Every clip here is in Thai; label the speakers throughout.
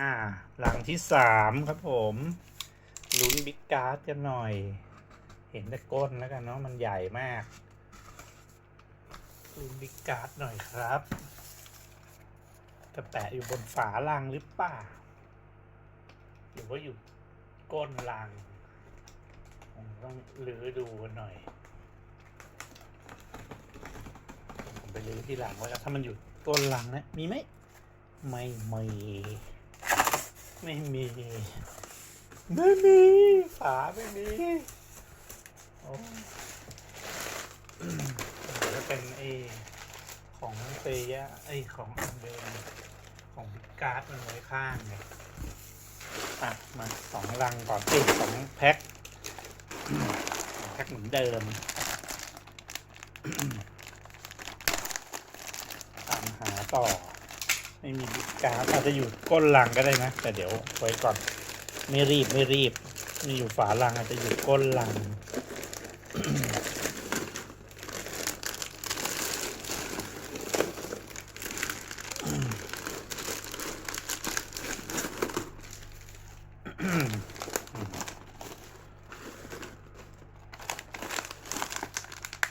Speaker 1: อ่า หลังที่สามครับผมลุ้นบิ๊กการ์ดกันหน่อย เห็นแต่ก้นแล้วกันเนาะมันใหญ่มากลุ้นบิ๊กการ์ดหน่อยครับจะแปะอยู่บนฝาลังหรือเปล่าหรือว่าอยู่ก้นลังผมต้องลื้อดูกันหน่อยผมไปลื้อที่หลังไว้แล้วถ้ามันอยู่ก้นลังนะมีไหมไม่มี ไม่มี ไม่มีฝาไม่มีโอ้เดี๋ยวจะเป็นไอของเตยะไอของอันเดิมของพิการ์ดมันไว้ข้างเนี่ยอะมาสองลังก่อนติสองแพ็คสองแพ็คเหมือนเดิมตามหาต่อ ไม่มีกาอาจจะอยู่ก้นลังก็ได้นะ แต่เดี๋ยวไว้ก่อน ไม่รีบไม่รีบ มีอยู่ฝาลังอาจจะอยู่ก้นลัง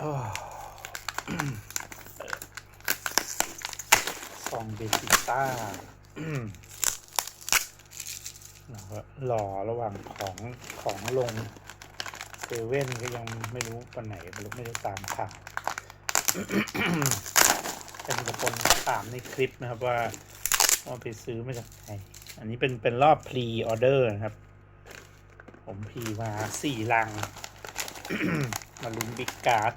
Speaker 1: อ้าวซ องเบจิต้าเราก็รอระหว่างของของลงเซเว่นก็ยังไม่รู้วันไหนไม่รู้ไม่ได้ตามข่าวแต่มีคนถามในคลิปนะครับว่าว่าไปซื้อมาจากไหนอันนี้เป็นเป็นรอบพรีออเดอร์นะครับ ผมพรีมาสี่ลัง มาลุ้นบิ๊กการ์ด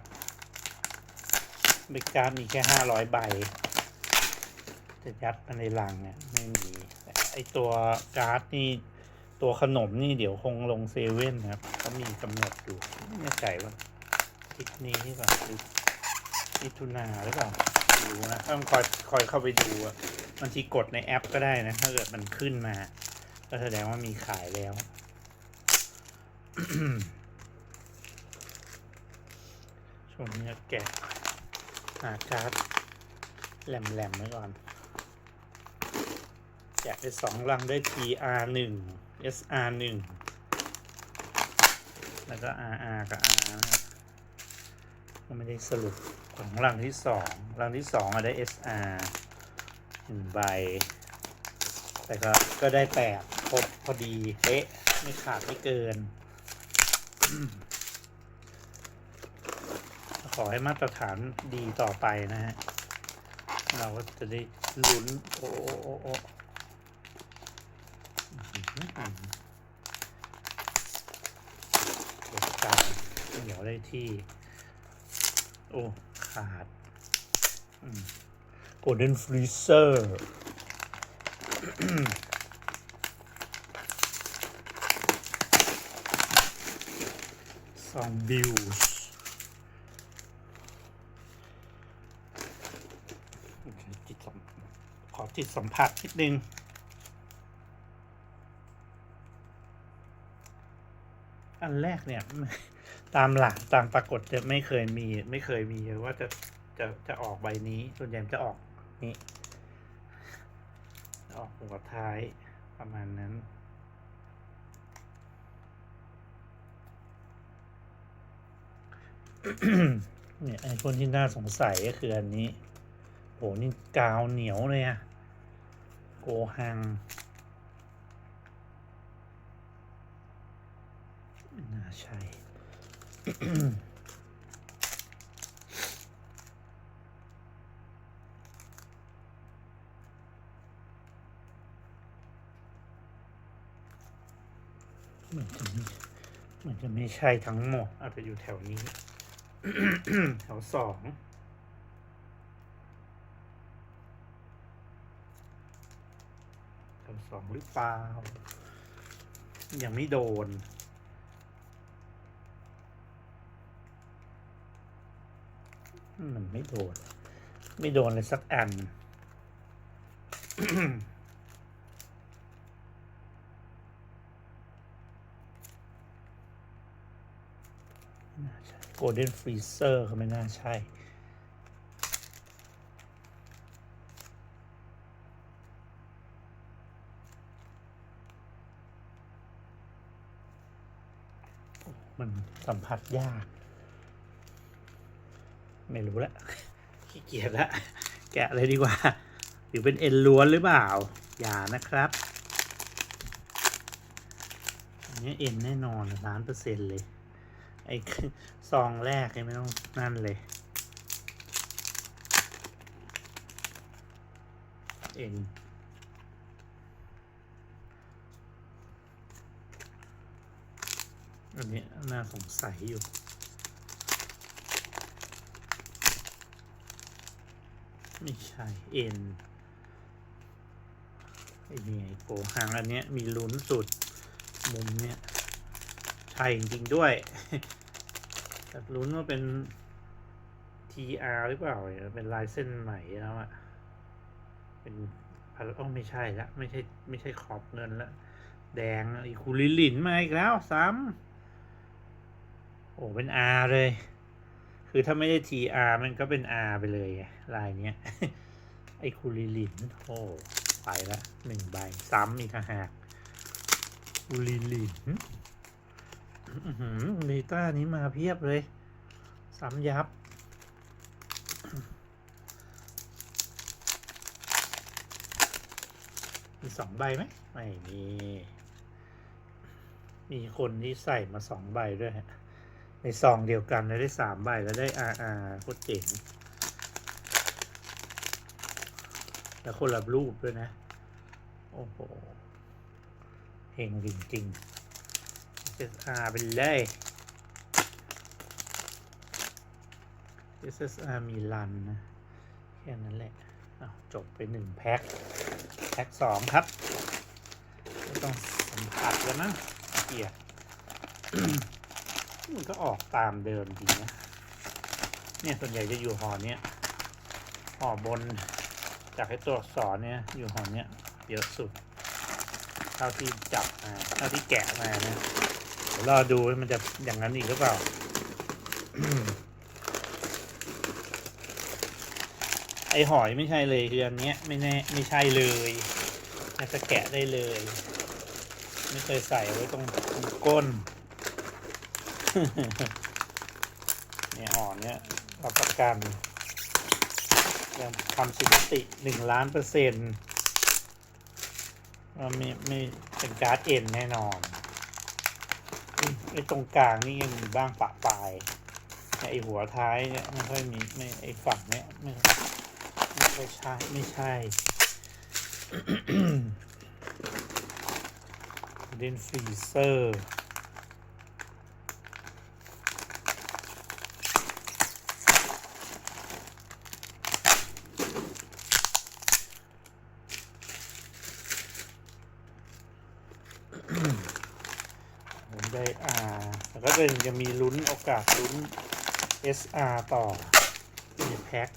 Speaker 1: บิ๊กการ์ดมีแค่ห้าร้อยใบ จะยัดมาในลังเนี่ยไม่มีไอตัวการ์ดนี่ตัวขนมนี่เดี๋ยวคงลงเซเว่นนะครับเขามีกำหนดอยู่ไม่แน่ใจว่าอาทิศนี้หรือเปล่าหรือมิถุนาหรือเปล่าไม่รู้นะต้องคอยคอยเข้าไปดูอะบางทีกดในแอปก็ได้นะ ถ้าเกิดมันขึ้นมา ก็แสดงว่ามีขายแล้ว ช่วงนี้แกะหาการ์ดแหลมๆไว้ก่อน จกไปสองรังได้ TR หนึ่ง SR หนึ่งแล้วก็ RR กับ R นะครับก็ไม่ได้สรุปของรังที่สองรังที่สองอะได้ SR หนึ่งใบ แต่ก็ก็ได้แปดครบพอดีเป๊ะไม่ขาดไม่เกิน ขอให้มาตรฐานดีต่อไปนะฮะ เราก็จะได้ลุ้น โอ้โอ้โอ้ โอ้อื้อหือเก็บกันเดี๋ยวได้ที่ โอ้ ขาดโกลเด้นฟรีเซอร์ซองบิลส์จิตสัมขอจิตสัมผัสนิดนึง อันแรกเนี่ย ตามหลักตามปรากฏจะไม่เคยมี ไม่เคยมีว่าจะจะจะออกใบนี้ส่วนใหญ่จะออกนี้ออกหัวท้ายประมาณนั้น เนี่ยไอ้คนที่น่าสงสัยก็คืออันนี้โหนี่กาวเหนียวเลยอะโกหังไม่น่าใช่ เหมือนจะไม่เหมือนจะไม่ใช่ทั้งหมด อาจจะอยู่แถวนี้ แถวสองแถวสองหรือเปล่า ยังไม่โดน มันไม่โดน ไม่โดนเลยสักอัน โกลเด้นฟรีเซอร์เขาไม่น่าใช่มันสัมผัสยาก ไม่รู้ละขี้เกียจละแกะเลยดีกว่า หรือเป็นเอ็นล้วนหรือเปล่า อย่านะครับอันนี้เอ็นแน่นอนล้านเปอร์เซ็นต์เลย ไอ้ซองแรกเนี่ยไม่ต้องนั่นเลย เอ็นอันนี้น่าสงสัยอยู่ ไม่ใช่เอ็นไอ้นี่ไอ้โกหางอันเนี้ยมีลุ้นสุด มุมเนี้ยใช่จริงด้วยแต่ลุ้นว่าเป็น TR หรือเปล่า เป็นลายเส้นใหม่แล้วอะเป็นอะไรอ้อไม่ใช่ละไม่ใช่ไม่ใช่ขอบเงินละแดงอีคูลิลินมาอีกแล้วซ้ำโอ้เป็น R เลย คือถ้าไม่ได้ TR มันก็เป็น R ไปเลยไงลายเนี้ย ไอคูลิลินโอ้ไปละหนึ่งใบ ซ้ำอีกหากคูลิลินเบต้านี้มาเพียบเลย ซ้ำยับ มีสองใบไหมไม่มี มีคนที่ใส่มาสองใบด้วยฮะ ในซองเดียวกันแล้วได้สามใบแล้วได้ RR โคตรเจ๋งแล้วคนละรูปด้วยนะ โอ้โหเฮงจริงๆ SSR ไปเลย SSR มีรันนะ แค่นั้นแหละอ้าจบไปหนึ่งแพ็ค แพ็คสองครับ ไม่ต้องสัมผัสแล้วนะเกียร์ มันก็ออกตามเดิมจริงนะเนี่ยส่วนใหญ่จะอยู่หอเนี้ยหอบน จากให้ตัวอักษรเนี่ยอยู่หอเนี้ยเยอะสุด เท่าที่จับมาเท่าที่แกะมานะเดี๋ยวรอดูมันจะอย่างนั้นอีกหรือเปล่าไอหอยไม่ใช่เลยคืออันเนี้ยไม่แน่ไม่ใช่เลยน่าจะแกะได้เลย ไม่เคยใส่ไว้ตรงก้น เนี่ยห่อเนี้ยรับประกันยังทำสถิติหนึ่งล้านเปอร์เซ็นต์ว่าไม่ไม่เป็นการ์ดเอ็นแน่นอนไอ้ตรงกลางนี่ยังมีบ้างปะปลายไอ้หัวท้ายเนี่ยไม่ค่อยมีไม่ไอ้ฝั่งเนี้ยไม่ไม่ค่อยใช่ไม่ใช่เดนฟรีเซอร์ ผมได้ R แล้ว ก็จะจะมีลุ้นโอกาสลุ้น SR ต่อในแพ็ค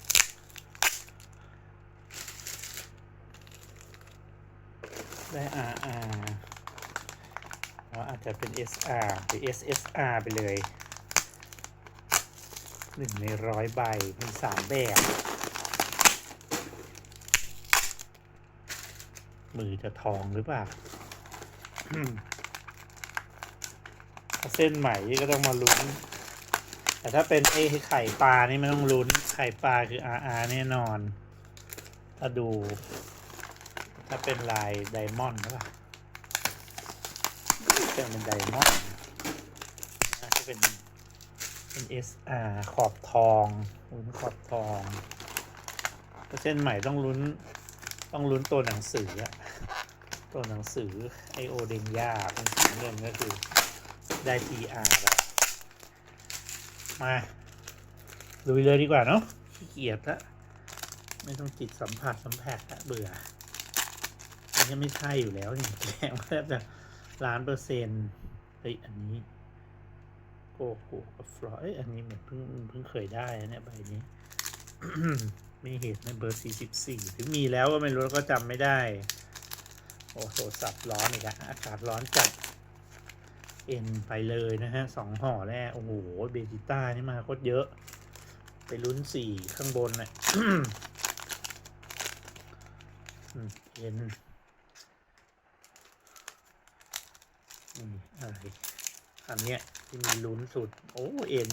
Speaker 1: ได้ RR แล้วอาจจะเป็น SR หรือ SSR ไปเลยหนึ่งในร้อยใบมีสามแบบ มือจะทองหรือเปล่า เส้นใหม่ก็ต้องมาลุ้น แต่ถ้าเป็นไอ้ไข่ปลานี่ไม่ต้องลุ้น ไข่ปลาคือ RR แน่นอน ถ้าดู ถ้าเป็นลายไดมอนด์ใช่ปะเป็นเป็นไดมอนด์น่าจะเป็นเป็น SR ขอบทองลุ้นขอบทองถ้าเส้นใหม่ต้องลุ้น ต้องลุ้นตัวหนังสืออะตัวหนังสือไอโอเดนยาเป็นสีเงินก็คือ ได้ PR แล้วมาลุยเลยดีกว่าเนาะขี้เกียจละไม่ต้องจิตสัมผัสสัมผัสละเบื่อมันจะไม่ใช่อยู่แล้วนี่แสดงแทบจะล้านเปอร์เซ็นต์เฮ้ยอันนี้โกโก้กับฟลอยเอ้ยอันนี้เหมือนเพิ่งเพิ่งเคยได้เนี่ยใบนี้ไม่เห็นในเบอร์สี่สิบสี่ถึงมีแล้วก็ไม่รู้ก็จำไม่ได้ โอ้โทรศัพท์ร้อนอีกอะอากาศร้อนจัด เอ็นไปเลยนะฮะสองห่อแรกโอ้โหเบจิต้านี่มาโคตรเยอะ ไปลุ้นสี่ข้างบนน่ะเอ็นอะไรอันเนี้ยที่มีลุ้นสุด โอ้เอ็น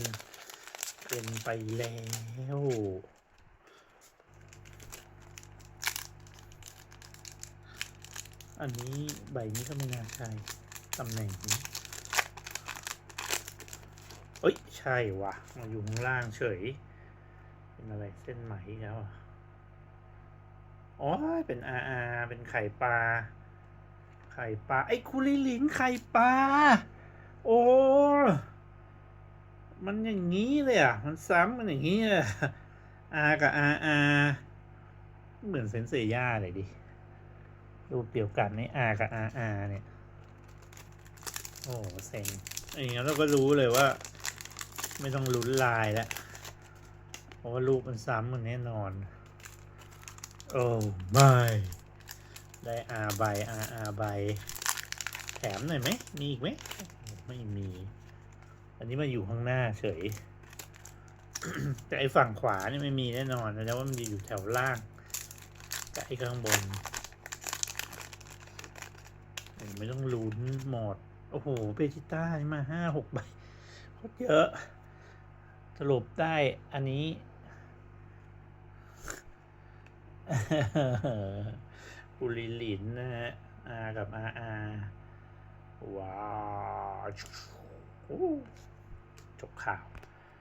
Speaker 1: เอ็นไปแล้วอันนี้ใบนี้ก็ไม่น่าใช่ตำแหน่งนี้ เอ้ย ใช่ว่ะมาอยู่ข้างล่างเฉย เป็นอะไรเส้นไหมแล้วอะอ๋อ เป็นอาอาเป็นไข่ปลา ไข่ปลา ไอ้คุริลินไข่ปลา โอ้ มันอย่างนี้เลยอะ มันซ้ำมันอย่างนี้เลยอะอากับอาอาเหมือนเซนเซย่าเลยดิ รูปเดียวกันนี่อากับอาอาเนี่ย โอ้เซ็งอย่างนี้เราก็รู้เลยว่า ไม่ต้องลุ้นลายแล้วเพราะว่ารูปมันซ้ำมันแน่นอน โอ้ไม่ ได้อาใบอาอาใบ แถมหน่อยไหม มีอีกไหม ไม่มี อันนี้มาอยู่ข้างหน้าเฉย แต่ไอฝั่งขวานี่ไม่มีแน่นอนนะว่ามันจะอยู่แถวล่างกับไอข้างบน ไม่ต้องลุ้นหมด โอ้โหเบจิต้านี่มาห้าหกใบโคตรเยอะ สรุปได้อันนี้บุริลินนะฮะอากับอาอาว้าวจบข่าว